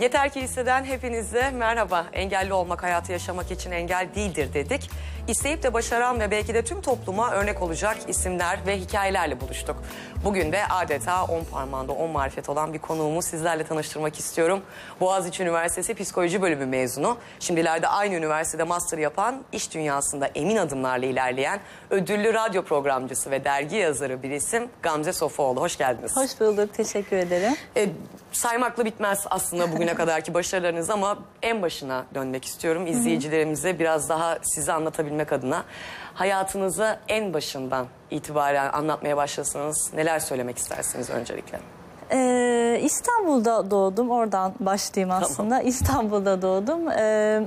Yeter ki hisseden hepinize merhaba. Engelli olmak hayatı yaşamak için engel değildir dedik. İsteyip de başaran ve belki de tüm topluma örnek olacak isimler ve hikayelerle buluştuk. Bugün de adeta on parmağında on marifet olan bir konuğumu sizlerle tanıştırmak istiyorum. Boğaziçi Üniversitesi Psikoloji Bölümü mezunu. Şimdilerde aynı üniversitede master yapan, iş dünyasında emin adımlarla ilerleyen, ödüllü radyo programcısı ve dergi yazarı bir isim Gamze Sofuoğlu. Hoş geldiniz. Hoş bulduk, teşekkür ederim. E, saymakla bitmez aslında bugüne kadarki başarılarınız ama en başına dönmek istiyorum. İzleyicilerimize biraz daha sizi anlatabilmek adına hayatınızı en başından itibaren anlatmaya başlasanız neler söylemek istersiniz öncelikle? Ee, İstanbul'da doğdum, oradan başlayayım aslında. İstanbul'da doğdum. Ee,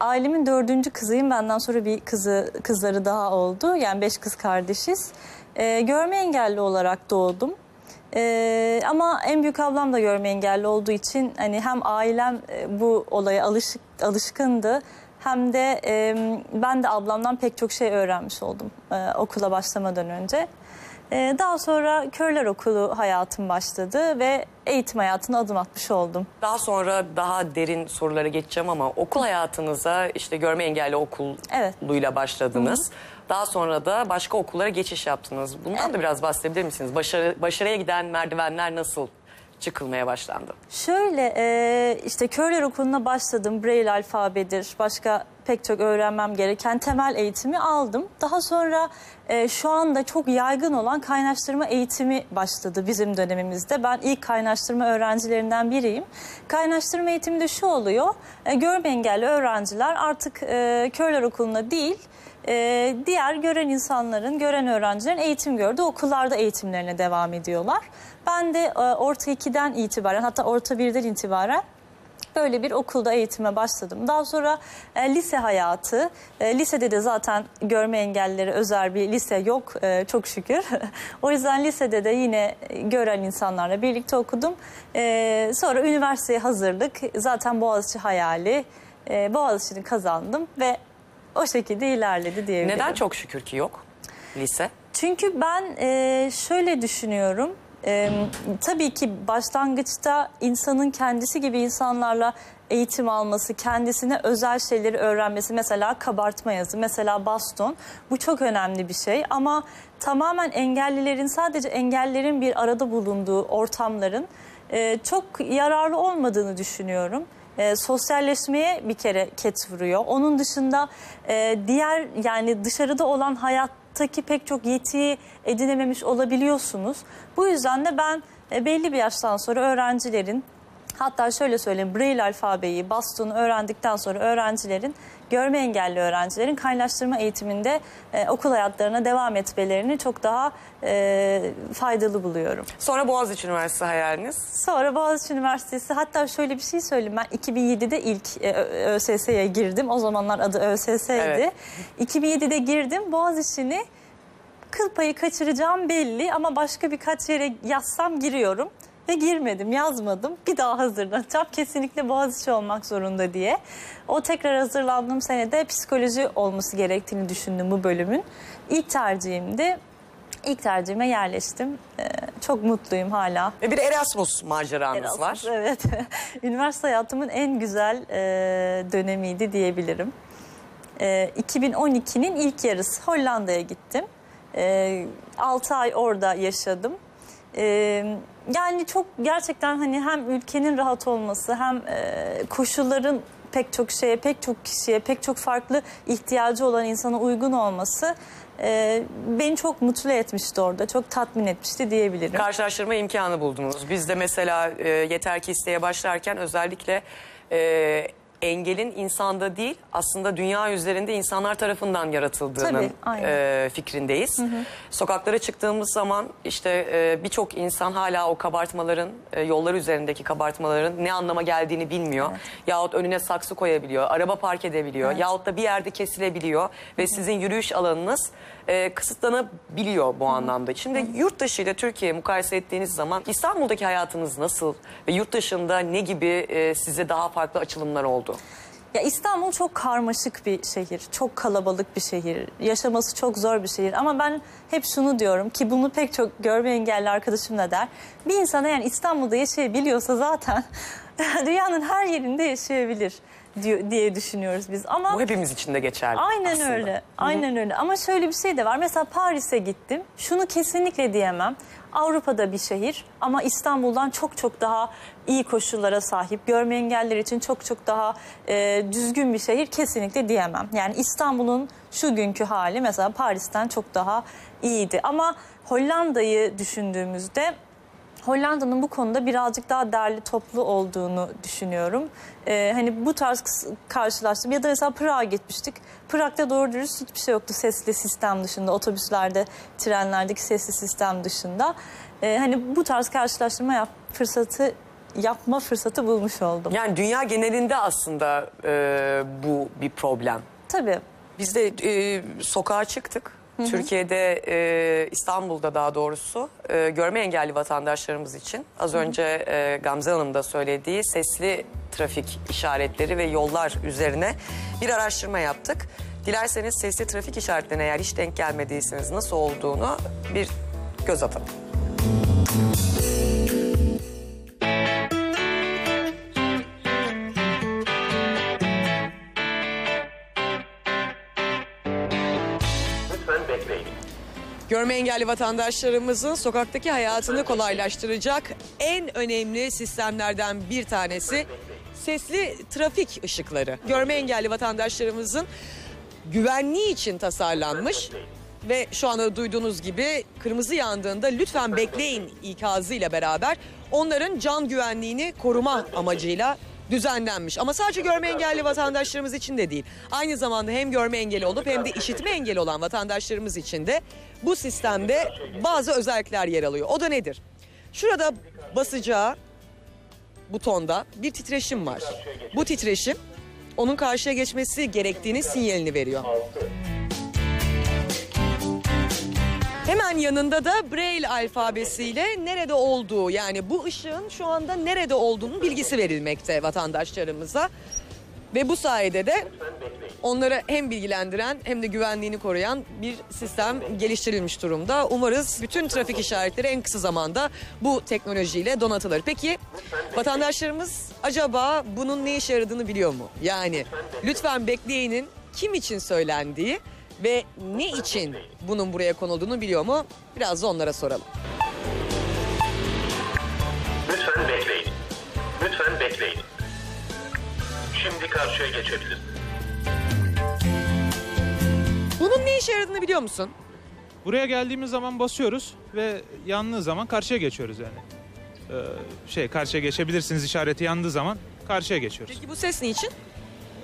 ailemin dördüncü kızıyım, benden sonra bir kızı kızları daha oldu. Yani beş kız kardeşiz. Ee, görme engelli olarak doğdum. Ee, ama en büyük ablam da görme engelli olduğu için hani hem ailem e, bu olaya alışık, alışkındı hem de e, ben de ablamdan pek çok şey öğrenmiş oldum e, okula başlamadan önce. E, daha sonra Körler Okulu hayatım başladı ve eğitim hayatına adım atmış oldum. Daha sonra daha derin sorulara geçeceğim ama okul hayatınıza işte görme engelli Evet. okuluyla başladınız. Daha sonra da başka okullara geçiş yaptınız. Bundan da biraz bahsedebilir misiniz? Başarı, başarıya giden merdivenler nasıl çıkılmaya başlandı? Şöyle e, işte Körler Okulu'na başladım. Braille alfabedir, başka pek çok öğrenmem gereken temel eğitimi aldım. Daha sonra e, şu anda çok yaygın olan kaynaştırma eğitimi başladı bizim dönemimizde. Ben ilk kaynaştırma öğrencilerinden biriyim. Kaynaştırma eğitiminde şu oluyor. E, görme engelli öğrenciler artık e, Körler Okulu'na değil e, diğer gören insanların, gören öğrencilerin eğitim gördüğü okullarda eğitimlerine devam ediyorlar. Ben de e, orta 2'den itibaren hatta orta 1'den itibaren böyle bir okulda eğitime başladım. Daha sonra e, lise hayatı, e, lisede de zaten görme engellileri özel bir lise yok e, çok şükür. o yüzden lisede de yine gören insanlarla birlikte okudum. E, sonra üniversiteye hazırlık, zaten Boğaziçi hayali, e, Boğaziçi'ni kazandım ve o şekilde ilerledi diyebilirim. Neden çok şükür ki yok lise? Çünkü ben e, şöyle düşünüyorum. E, tabii ki başlangıçta insanın kendisi gibi insanlarla eğitim alması, kendisine özel şeyleri öğrenmesi, mesela kabartma yazı, mesela baston. Bu çok önemli bir şey ama tamamen engellilerin, sadece engellerin bir arada bulunduğu ortamların e, çok yararlı olmadığını düşünüyorum. E, sosyalleşmeye bir kere ket vuruyor. Onun dışında e, diğer yani dışarıda olan hayattaki pek çok yetiyi edinememiş olabiliyorsunuz. Bu yüzden de ben e, belli bir yaştan sonra öğrencilerin hatta şöyle söyleyeyim Braille alfabeyi, bastonu öğrendikten sonra öğrencilerin görme engelli öğrencilerin kaynaştırma eğitiminde e, okul hayatlarına devam etmelerini çok daha e, faydalı buluyorum. Sonra Boğaziçi Üniversitesi hayaliniz. Sonra Boğaziçi Üniversitesi hatta şöyle bir şey söyleyeyim ben 2007'de ilk e, ÖSS'ye girdim. O zamanlar adı ÖSS'ydi. Evet. 2007'de girdim Boğaziçi'ni kıl payı kaçıracağım belli ama başka birkaç yere yazsam giriyorum. Ve girmedim, yazmadım. Bir daha hazırlanacağım. Kesinlikle Boğaziçi olmak zorunda diye. O tekrar hazırlandığım senede psikoloji olması gerektiğini düşündüm bu bölümün. İlk tercihimdi. İlk tercihime yerleştim. Ee, çok mutluyum hala. Ve bir Erasmus maceranız Erasmus, var. Evet. Üniversite hayatımın en güzel e, dönemiydi diyebilirim. E, 2012'nin ilk yarısı Hollanda'ya gittim. E, 6 ay orada yaşadım. E, yani çok gerçekten hani hem ülkenin rahat olması hem e, koşulların pek çok şeye, pek çok kişiye, pek çok farklı ihtiyacı olan insana uygun olması e, beni çok mutlu etmişti orada. Çok tatmin etmişti diyebilirim. Karşılaştırma imkanı buldunuz. Biz de mesela e, yeter ki isteye başlarken özellikle e, engelin insanda değil aslında dünya üzerinde insanlar tarafından yaratıldığının Tabii, e, fikrindeyiz. Sokaklara çıktığımız zaman işte e, birçok insan hala o kabartmaların e, yollar üzerindeki kabartmaların ne anlama geldiğini bilmiyor. Yahut önüne saksı koyabiliyor, araba park edebiliyor yahut da bir yerde kesilebiliyor ve sizin yürüyüş alanınız e, kısıtlanabiliyor bu anlamda. Şimdi yurt dışı ile Türkiye'ye mukayese ettiğiniz zaman İstanbul'daki hayatınız nasıl ve yurt dışında ne gibi e, size daha farklı açılımlar oldu? Ya İstanbul çok karmaşık bir şehir, çok kalabalık bir şehir, yaşaması çok zor bir şehir. Ama ben hep şunu diyorum ki bunu pek çok görme engelli arkadaşım da der. Bir insan eğer İstanbul'da yaşayabiliyorsa zaten dünyanın her yerinde yaşayabilir diyor, diye düşünüyoruz biz. Ama Bu hepimiz için de geçerli Aynen aslında. öyle. Aynen öyle. Ama şöyle bir şey de var. Mesela Paris'e gittim. Şunu kesinlikle diyemem. Avrupa'da bir şehir ama İstanbul'dan çok çok daha iyi koşullara sahip. Görme engelliler için çok çok daha e, düzgün bir şehir kesinlikle diyemem. Yani İstanbul'un şu günkü hali mesela Paris'ten çok daha iyiydi. Ama Hollanda'yı düşündüğümüzde Hollanda'nın bu konuda birazcık daha derli toplu olduğunu düşünüyorum. Ee, hani bu tarz karşılaştım. Ya da mesela Prag'a gitmiştik. Prag'da doğru dürüst hiçbir şey yoktu sesli sistem dışında. Otobüslerde, trenlerdeki sesli sistem dışında. Ee, hani bu tarz karşılaştırma yap, fırsatı yapma fırsatı bulmuş oldum. Yani dünya genelinde aslında e, bu bir problem. Tabii. Biz de e, sokağa çıktık. Türkiye'de, e, İstanbul'da daha doğrusu e, görme engelli vatandaşlarımız için az önce e, Gamze Hanım da söylediği sesli trafik işaretleri ve yollar üzerine bir araştırma yaptık. Dilerseniz sesli trafik işaretlerine eğer hiç denk gelmediyseniz nasıl olduğunu bir göz atalım. Görme engelli vatandaşlarımızın sokaktaki hayatını kolaylaştıracak en önemli sistemlerden bir tanesi sesli trafik ışıkları. Görme engelli vatandaşlarımızın güvenliği için tasarlanmış ve şu anda duyduğunuz gibi kırmızı yandığında lütfen bekleyin ikazıyla beraber onların can güvenliğini koruma amacıyla düzenlenmiş. Ama sadece görme engelli vatandaşlarımız için de değil. Aynı zamanda hem görme engeli olup hem de işitme engeli olan vatandaşlarımız için de bu sistemde bazı özellikler yer alıyor. O da nedir? Şurada basacağı butonda bir titreşim var. Bu titreşim onun karşıya geçmesi gerektiğini sinyalini veriyor. Hemen yanında da Braille alfabesiyle nerede olduğu yani bu ışığın şu anda nerede olduğunun bilgisi verilmekte vatandaşlarımıza. Ve bu sayede de onları hem bilgilendiren hem de güvenliğini koruyan bir sistem geliştirilmiş durumda. Umarız bütün trafik işaretleri en kısa zamanda bu teknolojiyle donatılır. Peki vatandaşlarımız acaba bunun ne işe yaradığını biliyor mu? Yani lütfen bekleyinin kim için söylendiği ve ne için bunun buraya konulduğunu biliyor mu? Biraz da onlara soralım. Lütfen bekleyin. Lütfen bekleyin. Şimdi karşıya geçebiliriz. Bunun ne işe yaradığını biliyor musun? Buraya geldiğimiz zaman basıyoruz ve yandığı zaman karşıya geçiyoruz yani. Ee, şey karşıya geçebilirsiniz işareti yandığı zaman karşıya geçiyoruz. Peki bu ses niçin?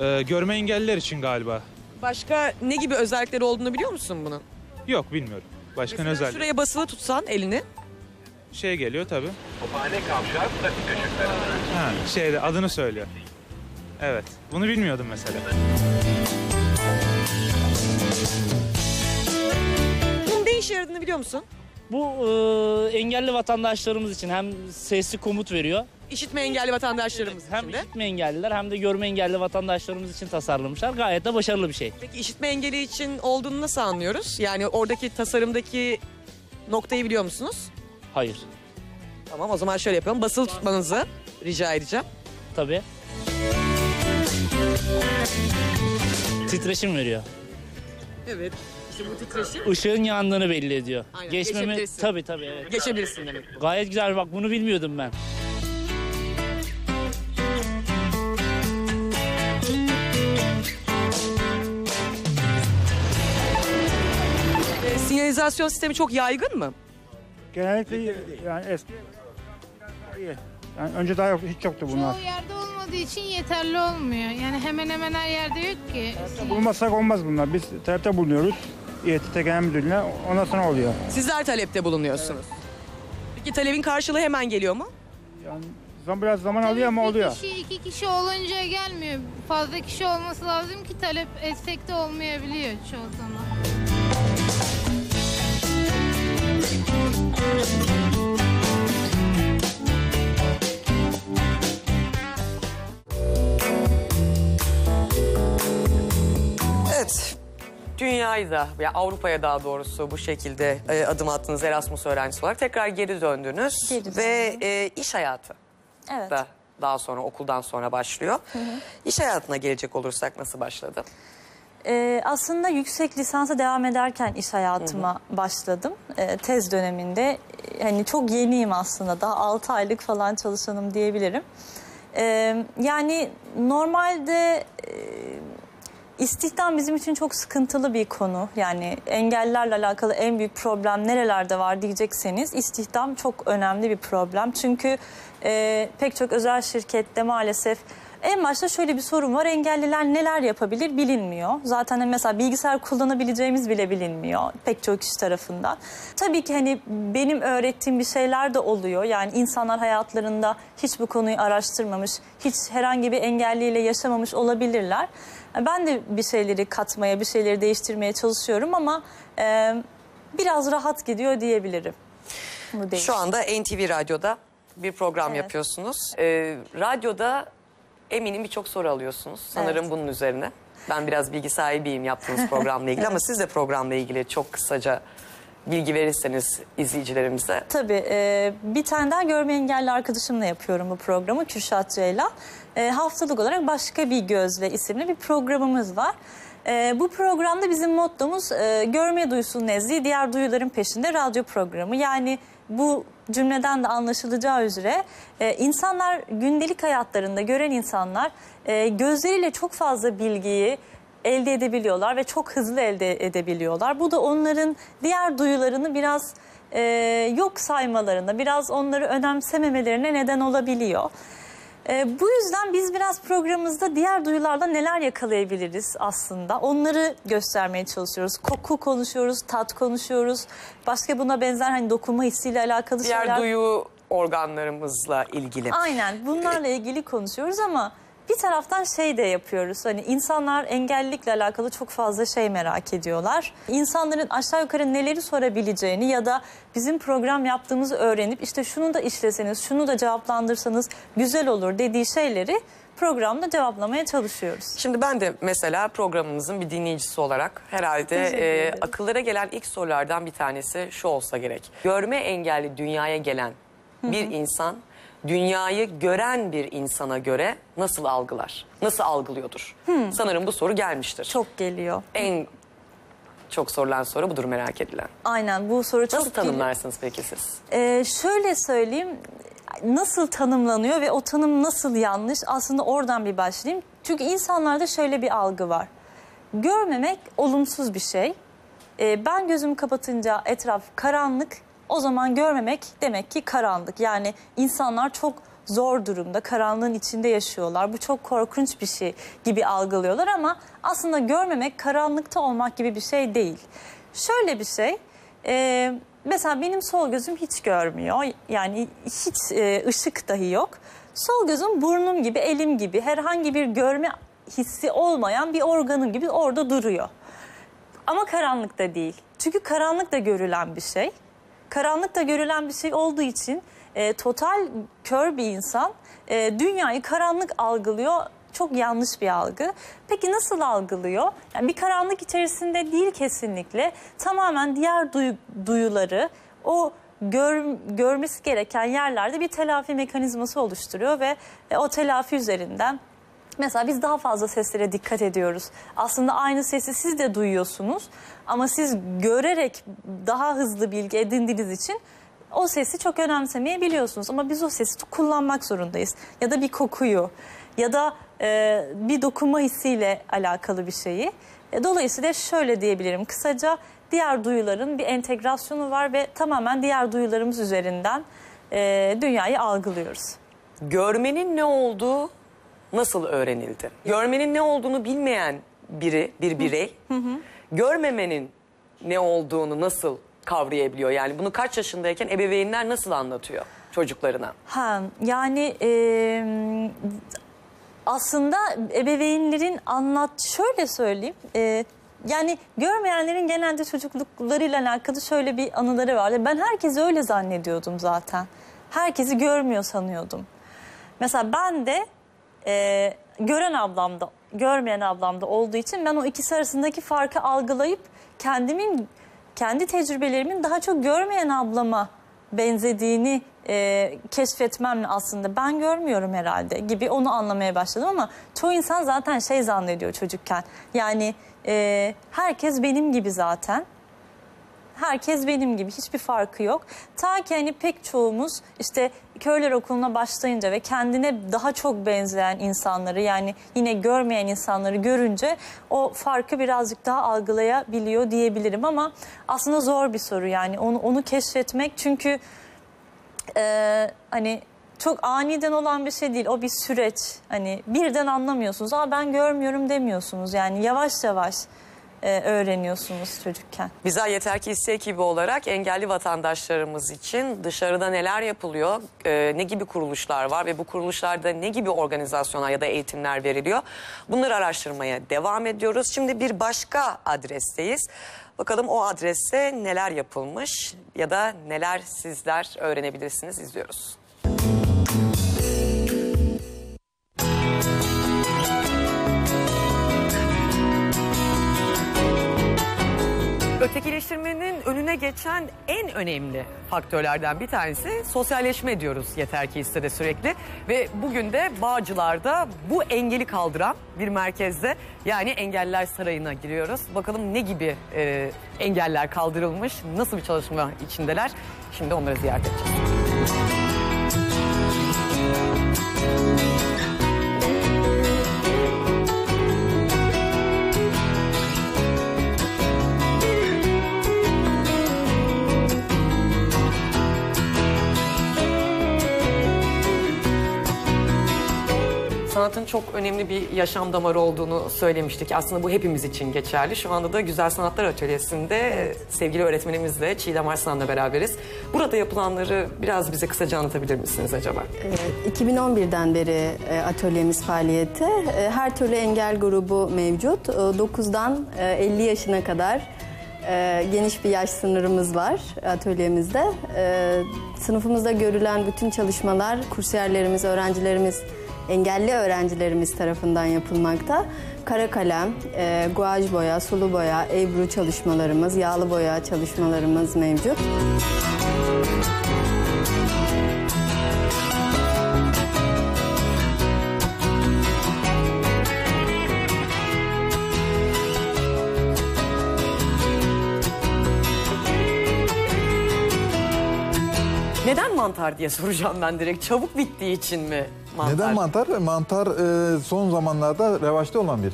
Ee, görme engelliler için galiba. Başka ne gibi özellikleri olduğunu biliyor musun bunun? Yok bilmiyorum. Başka ne Mesela özellik? Şuraya basılı tutsan elini. Şey geliyor tabii. Tophane kavşağı trafik ışıkları. Ha, şeyde adını söylüyor. Evet. Bunu bilmiyordum mesela. Bunun ne işe yaradığını biliyor musun? Bu e, engelli vatandaşlarımız için hem sesli komut veriyor. İşitme engelli vatandaşlarımız Hem için de. işitme engelliler hem de görme engelli vatandaşlarımız için tasarlamışlar. Gayet de başarılı bir şey. Peki işitme engeli için olduğunu nasıl anlıyoruz? Yani oradaki tasarımdaki noktayı biliyor musunuz? Hayır. Tamam o zaman şöyle yapalım. Basılı tutmanızı rica edeceğim. Tabii. Titreşim veriyor. Evet. İşte bu titreşim. Işığın yandığını belli ediyor. Aynen, Geçmemi geçebilirsin. tabii tabii evet. Geçebilirsin demek. Gayet güzel bak bunu bilmiyordum ben. Sinyalizasyon sistemi çok yaygın mı? Genellikle yani eski iyi. Yani önce daha yok, hiç yoktu bunlar. Çoğu yerde olmadığı için yeterli olmuyor. Yani hemen hemen her yerde yok ki. Bulmazsak olmaz bunlar. Biz talepte bulunuyoruz. İETT Genel Müdürlüğü'ne ondan sonra oluyor. Sizler talepte bulunuyorsunuz. Peki talebin karşılığı hemen geliyor mu? Yani zaman biraz zaman alıyor ama Bir oluyor. kişi iki kişi olunca gelmiyor. Fazla kişi olması lazım ki talep etsek de olmayabiliyor çoğu zaman. Evet. Dünyayı da ya Avrupa'ya daha doğrusu bu şekilde e, adım attınız Erasmus öğrencisi olarak tekrar geri döndünüz Geri ve e, iş hayatı Evet. da daha sonra okuldan sonra başlıyor. İş hayatına gelecek olursak nasıl başladı? Ee, aslında yüksek lisansa devam ederken iş hayatıma başladım. Ee, tez döneminde e, hani çok yeniyim aslında daha 6 aylık falan çalışanım diyebilirim. Ee, yani normalde e, istihdam bizim için çok sıkıntılı bir konu. Yani engellerle alakalı en büyük problem nerelerde var diyecekseniz istihdam çok önemli bir problem. Çünkü e, pek çok özel şirkette maalesef en başta şöyle bir sorun var. Engelliler neler yapabilir bilinmiyor. Zaten hani mesela bilgisayar kullanabileceğimiz bile bilinmiyor pek çok kişi tarafından. Tabii ki hani benim öğrettiğim bir şeyler de oluyor. Yani insanlar hayatlarında hiç bu konuyu araştırmamış, hiç herhangi bir engelliyle yaşamamış olabilirler. Ben de bir şeyleri katmaya, bir şeyleri değiştirmeye çalışıyorum ama e, biraz rahat gidiyor diyebilirim. Bu. Şu anda NTV Radyo'da bir program Evet. yapıyorsunuz. Ee, radyoda eminim birçok soru alıyorsunuz. Sanırım Evet. bunun üzerine. Ben biraz bilgi sahibiyim yaptığınız programla ilgili ama siz de programla ilgili çok kısaca bilgi verirseniz izleyicilerimize. Tabii e, bir tane daha görme engelli arkadaşımla yapıyorum bu programı Kürşat Ceyla. E, haftalık olarak Başka Bir Gözle isimli bir programımız var. E, bu programda bizim mottomuz e, görme duyusunun nezdiği diğer duyuların peşinde radyo programı. Yani bu cümleden de anlaşılacağı üzere e, insanlar gündelik hayatlarında gören insanlar e, gözleriyle çok fazla bilgiyi elde edebiliyorlar ve çok hızlı elde edebiliyorlar. Bu da onların diğer duyularını biraz e, yok saymalarına, biraz onları önemsememelerine neden olabiliyor. E, bu yüzden biz biraz programımızda diğer duyularda neler yakalayabiliriz aslında. Onları göstermeye çalışıyoruz. Koku konuşuyoruz, tat konuşuyoruz. Başka buna benzer hani dokunma hissiyle alakalı Diğer şeyler. duyu organlarımızla ilgili. Aynen bunlarla ilgili konuşuyoruz ama bir taraftan şey de yapıyoruz. Hani insanlar engellilikle alakalı çok fazla şey merak ediyorlar. İnsanların aşağı yukarı neleri sorabileceğini ya da bizim program yaptığımızı öğrenip işte şunu da işleseniz, şunu da cevaplandırsanız güzel olur dediği şeyleri programda cevaplamaya çalışıyoruz. Şimdi ben de mesela programımızın bir dinleyicisi olarak herhalde e, akıllara gelen ilk sorulardan bir tanesi şu olsa gerek. Görme engelli dünyaya gelen bir insan dünyayı gören bir insana göre nasıl algılar? Nasıl algılıyordur? Sanırım bu soru gelmiştir. Çok geliyor. En çok sorulan soru budur merak edilen. Aynen bu soru çok Nasıl tanımlarsınız peki siz? Ee, şöyle söyleyeyim nasıl tanımlanıyor ve o tanım nasıl yanlış aslında oradan bir başlayayım. Çünkü insanlarda şöyle bir algı var. Görmemek olumsuz bir şey. Ee, ben gözümü kapatınca etraf karanlık o zaman görmemek demek ki karanlık. Yani insanlar çok zor durumda karanlığın içinde yaşıyorlar. Bu çok korkunç bir şey gibi algılıyorlar ama aslında görmemek karanlıkta olmak gibi bir şey değil. Şöyle bir şey e, mesela benim sol gözüm hiç görmüyor. Yani hiç e, ışık dahi yok. Sol gözüm burnum gibi, elim gibi herhangi bir görme hissi olmayan bir organım gibi orada duruyor. Ama karanlıkta değil. Çünkü karanlık da görülen bir şey. Karanlık da görülen bir şey olduğu için e, total kör bir insan e, dünyayı karanlık algılıyor. Çok yanlış bir algı. Peki nasıl algılıyor? Yani bir karanlık içerisinde değil kesinlikle. Tamamen diğer duyu- duyuları o gör, görmesi gereken yerlerde bir telafi mekanizması oluşturuyor ve e, o telafi üzerinden Mesela biz daha fazla seslere dikkat ediyoruz. Aslında aynı sesi siz de duyuyorsunuz ama siz görerek daha hızlı bilgi edindiğiniz için o sesi çok önemsemeyebiliyorsunuz. Ama biz o sesi kullanmak zorundayız. Ya da bir kokuyu ya da e, bir dokunma hissiyle alakalı bir şeyi. E, dolayısıyla şöyle diyebilirim kısaca diğer duyuların bir entegrasyonu var ve tamamen diğer duyularımız üzerinden e, dünyayı algılıyoruz. Görmenin ne olduğu nasıl öğrenildi? Görmenin ne olduğunu bilmeyen biri, bir birey, görmemenin ne olduğunu nasıl kavrayabiliyor? Yani bunu kaç yaşındayken ebeveynler nasıl anlatıyor çocuklarına? Ha, yani e, aslında ebeveynlerin anlat şöyle söyleyeyim. e, yani görmeyenlerin genelde çocukluklarıyla alakalı şöyle bir anıları vardı. Ben herkesi öyle zannediyordum zaten. Herkesi görmüyor sanıyordum. Mesela ben de e, gören ablamda, görmeyen ablamda olduğu için ben o ikisi arasındaki farkı algılayıp kendimin kendi tecrübelerimin daha çok görmeyen ablama benzediğini e, keşfetmemle aslında ben görmüyorum herhalde gibi onu anlamaya başladım ama çoğu insan zaten şey zannediyor çocukken. Yani e, herkes benim gibi zaten. Herkes benim gibi hiçbir farkı yok. Ta ki hani pek çoğumuz işte köyler okuluna başlayınca ve kendine daha çok benzeyen insanları yani yine görmeyen insanları görünce o farkı birazcık daha algılayabiliyor diyebilirim ama aslında zor bir soru yani onu, onu keşfetmek çünkü e, hani çok aniden olan bir şey değil. O bir süreç. Hani birden anlamıyorsunuz. Aa ben görmüyorum demiyorsunuz. Yani yavaş yavaş e, öğreniyorsunuz çocukken. Bizler Yeter Ki İste ekibi olarak engelli vatandaşlarımız için dışarıda neler yapılıyor, e, ne gibi kuruluşlar var ve bu kuruluşlarda ne gibi organizasyonlar ya da eğitimler veriliyor bunları araştırmaya devam ediyoruz. Şimdi bir başka adresteyiz. Bakalım o adreste neler yapılmış ya da neler sizler öğrenebilirsiniz izliyoruz. Ötekileştirmenin önüne geçen en önemli faktörlerden bir tanesi sosyalleşme diyoruz yeter ki iste de sürekli. Ve bugün de Bağcılar'da bu engeli kaldıran bir merkezde yani Engelliler Sarayı'na giriyoruz. Bakalım ne gibi e, engeller kaldırılmış, nasıl bir çalışma içindeler. Şimdi onları ziyaret edeceğiz. Sanatın çok önemli bir yaşam damarı olduğunu söylemiştik. Aslında bu hepimiz için geçerli. Şu anda da Güzel Sanatlar Atölyesi'nde e, sevgili öğretmenimizle Çiğdem Arslan'la beraberiz. Burada yapılanları biraz bize kısaca anlatabilir misiniz acaba? 2011'den beri e, atölyemiz faaliyette. E, Her türlü engel grubu mevcut. E, 9'dan e, 50 yaşına kadar geniş bir yaş sınırımız var atölyemizde. Sınıfımızda görülen bütün çalışmalar kursiyerlerimiz, öğrencilerimiz, engelli öğrencilerimiz tarafından yapılmakta. Kara kalem, e, guaj boya, sulu boya, ebru çalışmalarımız, yağlı boya çalışmalarımız mevcut. Neden mantar diye soracağım ben direkt. Çabuk bittiği için mi mantar? Neden mantar? Mantar e, son zamanlarda revaçta olan bir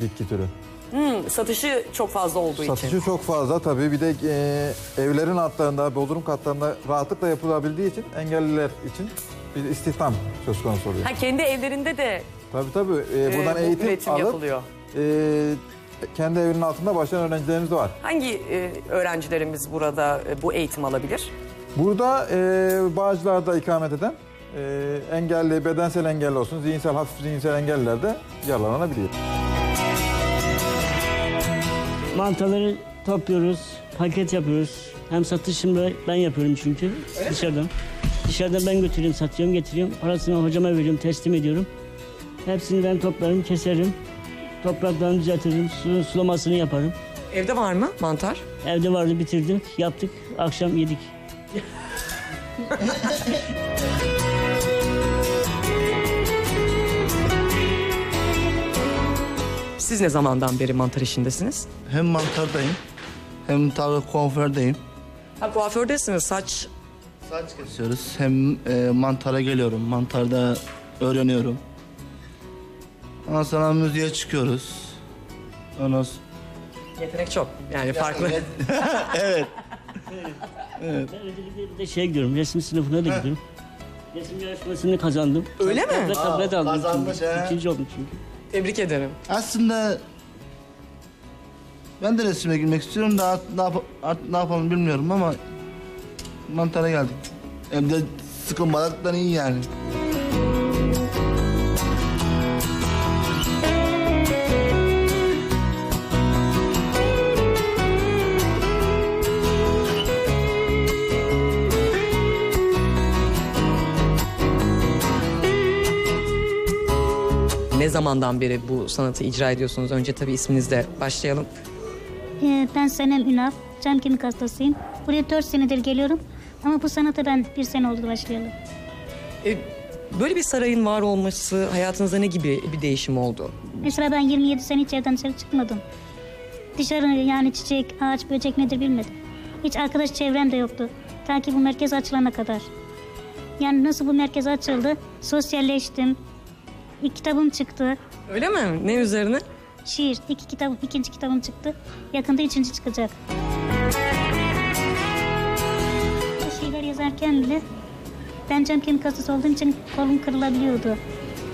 bitki türü. Hmm, satışı çok fazla olduğu için. Satışı çok fazla tabii. Bir de e, evlerin altlarında, bodrum katlarında rahatlıkla yapılabildiği için engelliler için bir istihdam söz konusu oluyor. Ha, kendi evlerinde de Tabii tabii. E, e, buradan bu eğitim üretim alıp yapılıyor. e, kendi evinin altında başlayan öğrencilerimiz de var. Hangi e, öğrencilerimiz burada e, bu eğitim alabilir? Burada e, Bağcılar'da ikamet eden e, engelli, bedensel engelli olsun, zihinsel, hafif zihinsel engelliler de yararlanabiliyor. Mantaları topluyoruz, paket yapıyoruz. Hem satışını ben yapıyorum çünkü dışarıdan. Dışarıdan ben götürüyorum, satıyorum, getiriyorum. Parasını hocama veriyorum, teslim ediyorum. Hepsini ben toplarım, keserim. Topraklarını düzeltirim, su, sulamasını yaparım. Evde var mı mantar? Evde vardı, bitirdik, yaptık. Akşam yedik. Siz ne zamandan beri mantar işindesiniz? Hem mantardayım hem tabii kuafördeyim. Ha, kuafördesiniz. Saç Saç kesiyoruz. Hem e, mantara geliyorum. Mantarda öğreniyorum. Ondan sonra müziğe çıkıyoruz. Ondan sonra... yetenek çok. Yani farklı. evet. Ben öncelikle bir de şeye gidiyorum, resim sınıfına da gidiyorum. Resim yarışmasını kazandım. Öyle mi? Ve tablet aldım. kazanmış ikinci. he. İkinci oldum çünkü. Tebrik ederim. Aslında ben de resime girmek istiyorum da art- ne, yap- art- ne yapalım bilmiyorum ama mantara geldik. Hem de sıkılmadıktan iyi yani. Zamandan beri bu sanatı icra ediyorsunuz? Önce tabii isminizle başlayalım. Ee, Ben Senem Ünal, cam kemik hastasıyım. Buraya 4 senedir geliyorum. Ama bu sanata ben bir sene oldu başlayalı. E, böyle bir sarayın var olması hayatınızda ne gibi bir değişim oldu? Mesela ben 27 sene hiç evden dışarı çıkmadım. Dışarı yani çiçek, ağaç, böcek nedir bilmedim. Hiç arkadaş çevrem de yoktu. Ta ki bu merkez açılana kadar. Yani nasıl bu merkez açıldı? Sosyalleştim. Bir kitabım çıktı. Öyle mi? Ne üzerine? Şiir. İki kitabım, ikinci kitabım çıktı. Yakında üçüncü çıkacak. Şiirler yazarken bile ben cam kemik hastası olduğum için kolum kırılabiliyordu.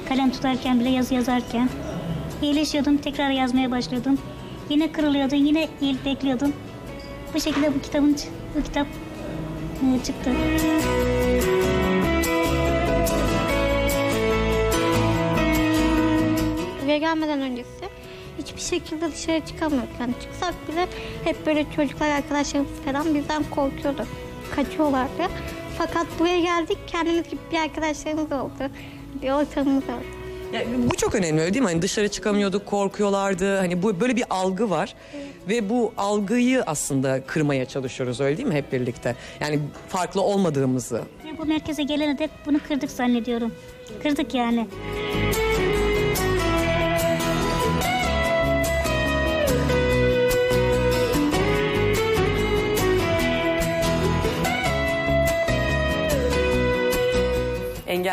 Kalem tutarken bile yazı yazarken. İyileşiyordum, tekrar yazmaya başlıyordum. Yine kırılıyordu, yine iyilik bekliyordum. Bu şekilde bu kitabın bu kitap e, çıktı. Buraya gelmeden öncesi hiçbir şekilde dışarı çıkamıyorduk. Yani çıksak bile hep böyle çocuklar arkadaşlarımız falan bizden korkuyordu. Kaçıyorlardı. Fakat buraya geldik kendimiz gibi bir arkadaşlarımız oldu. Bir ortamımız oldu. Yani bu çok önemli öyle değil mi? Hani dışarı çıkamıyorduk, korkuyorlardı. Hani bu böyle bir algı var. Ve bu algıyı aslında kırmaya çalışıyoruz öyle değil mi hep birlikte? Yani farklı olmadığımızı. Bu merkeze gelene dek bunu kırdık zannediyorum. Kırdık yani.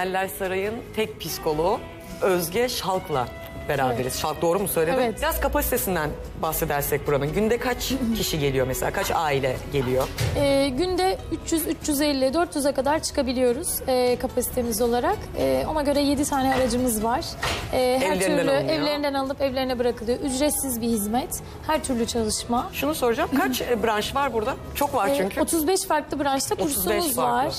Engelliler Sarayı'nın tek psikoloğu Özge Şalk'la beraberiz. Şalk doğru mu söyledim? Evet. Biraz kapasitesinden bahsedersek buranın. Günde kaç kişi geliyor mesela? Kaç aile geliyor? Ee, günde 300, 350, 400'e kadar çıkabiliyoruz e, kapasitemiz olarak. E, ona göre 7 tane aracımız var. E, her Evlerinden türlü alınıyor. evlerinden alınıp evlerine bırakılıyor. Ücretsiz bir hizmet. Her türlü çalışma. Şunu soracağım. Kaç e, branş var burada? Çok var Ee, çünkü. 35 farklı branşta 35 kursumuz farklı. var.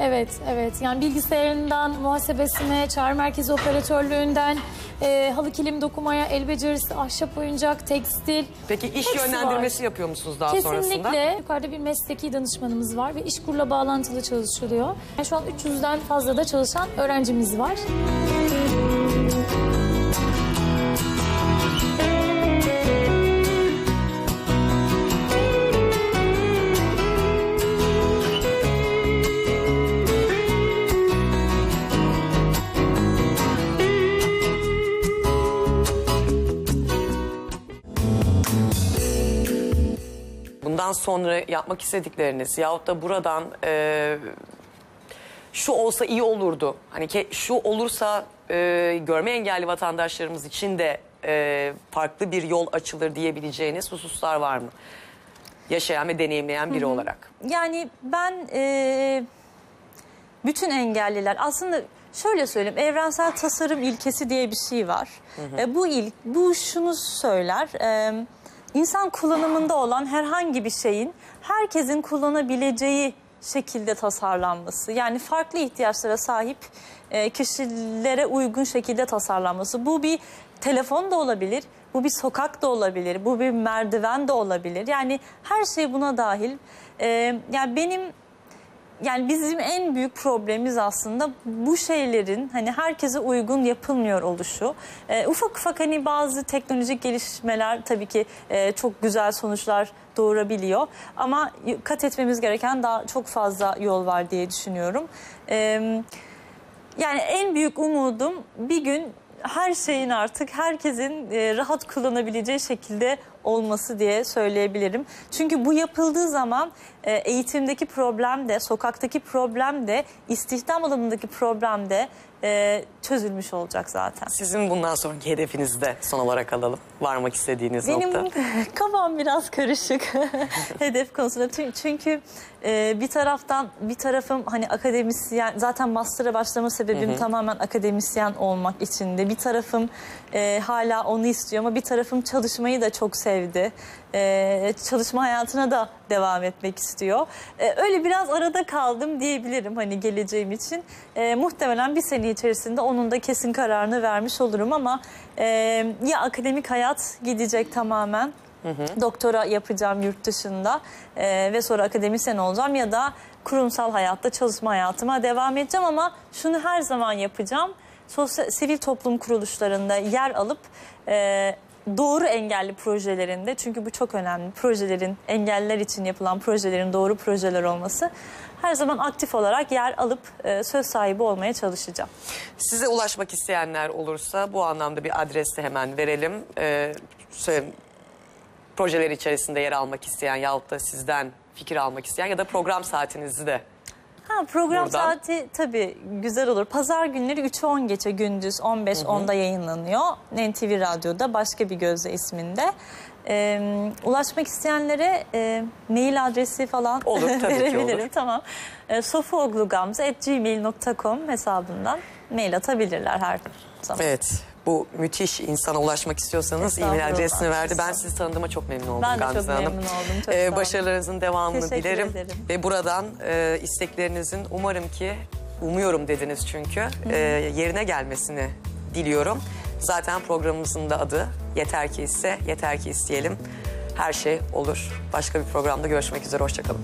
Evet, evet. Yani bilgisayarından muhasebesine, çağrı merkezi operatörlüğünden, e, halı kilim dokumaya, el becerisi, ahşap oyuncak, tekstil. Peki iş hepsi yönlendirmesi var. yapıyor musunuz daha Kesinlikle. sonrasında? Yukarıda bir mesleki danışmanımız var ve işkurla bağlantılı çalışılıyor. Yani şu an 300'den fazla da çalışan öğrencimiz var. Sonra yapmak istedikleriniz yahut da buradan e, şu olsa iyi olurdu. Hani ke, şu olursa e, görme engelli vatandaşlarımız için de e, farklı bir yol açılır diyebileceğiniz hususlar var mı? Yaşayan ve deneyimleyen biri olarak. Yani ben e, bütün engelliler aslında şöyle söyleyeyim evrensel tasarım ilkesi diye bir şey var. E, bu ilk bu şunu söyler. E, insan kullanımında olan herhangi bir şeyin herkesin kullanabileceği şekilde tasarlanması. Yani farklı ihtiyaçlara sahip e, kişilere uygun şekilde tasarlanması. Bu bir telefon da olabilir, bu bir sokak da olabilir, bu bir merdiven de olabilir. Yani her şey buna dahil. E, yani benim yani bizim en büyük problemimiz aslında bu şeylerin hani herkese uygun yapılmıyor oluşu. Ee, ufak ufak hani bazı teknolojik gelişmeler tabii ki e, çok güzel sonuçlar doğurabiliyor. Ama kat etmemiz gereken daha çok fazla yol var diye düşünüyorum. Ee, yani en büyük umudum bir gün her şeyin artık herkesin e, rahat kullanabileceği şekilde olması diye söyleyebilirim. Çünkü bu yapıldığı zaman e, eğitimdeki problem de, sokaktaki problem de, istihdam alanındaki problem de e, çözülmüş olacak zaten. Sizin bundan sonraki hedefinizi de son olarak alalım. Varmak istediğiniz Benim nokta. kafam biraz karışık hedef konusunda. Çünkü e, bir taraftan bir tarafım hani akademisyen zaten master'a başlama sebebim Hı hı. tamamen akademisyen olmak içindi. Bir tarafım e, hala onu istiyor ama bir tarafım çalışmayı da çok sevdi. E, çalışma hayatına da devam etmek istiyor. E, öyle biraz arada kaldım diyebilirim hani geleceğim için. E, muhtemelen bir sene içerisinde onun da kesin kararını vermiş olurum ama e, ya akademik hayat gidecek tamamen. Doktora yapacağım yurt dışında e, ve sonra akademisyen olacağım ya da kurumsal hayatta çalışma hayatıma devam edeceğim ama şunu her zaman yapacağım. Sosyal, sivil toplum kuruluşlarında yer alıp e, doğru engelli projelerinde çünkü bu çok önemli projelerin engelliler için yapılan projelerin doğru projeler olması her zaman aktif olarak yer alıp e, söz sahibi olmaya çalışacağım. Size ulaşmak isteyenler olursa bu anlamda bir adresi hemen verelim. Söyle- projeler içerisinde yer almak isteyen yahut da sizden fikir almak isteyen ya da program saatinizi de Ha, program Buradan. saati tabii güzel olur. Pazar günleri 3'ü 10 geçe gündüz 15-10'da yayınlanıyor. NTV Radyo'da başka bir gözle isminde. Ee, ulaşmak isteyenlere e, mail adresi falan Olur, verebilirim. olur. Tamam. E, sofuoglugamze.gmail.com hesabından mail atabilirler her zaman. Evet. Bu müthiş insana ulaşmak istiyorsanız e-mail adresini verdi. Ben sizi tanıdığıma çok memnun oldum Ben Gamze çok Hanım. memnun oldum. Çok Ee, başarılarınızın devamını Teşekkür dilerim. ederim. Ve buradan e, isteklerinizin umarım ki, umuyorum dediniz çünkü, e, yerine gelmesini diliyorum. Zaten programımızın da adı Yeter ki ise, yeter ki isteyelim. Her şey olur. Başka bir programda görüşmek üzere. Hoşçakalın.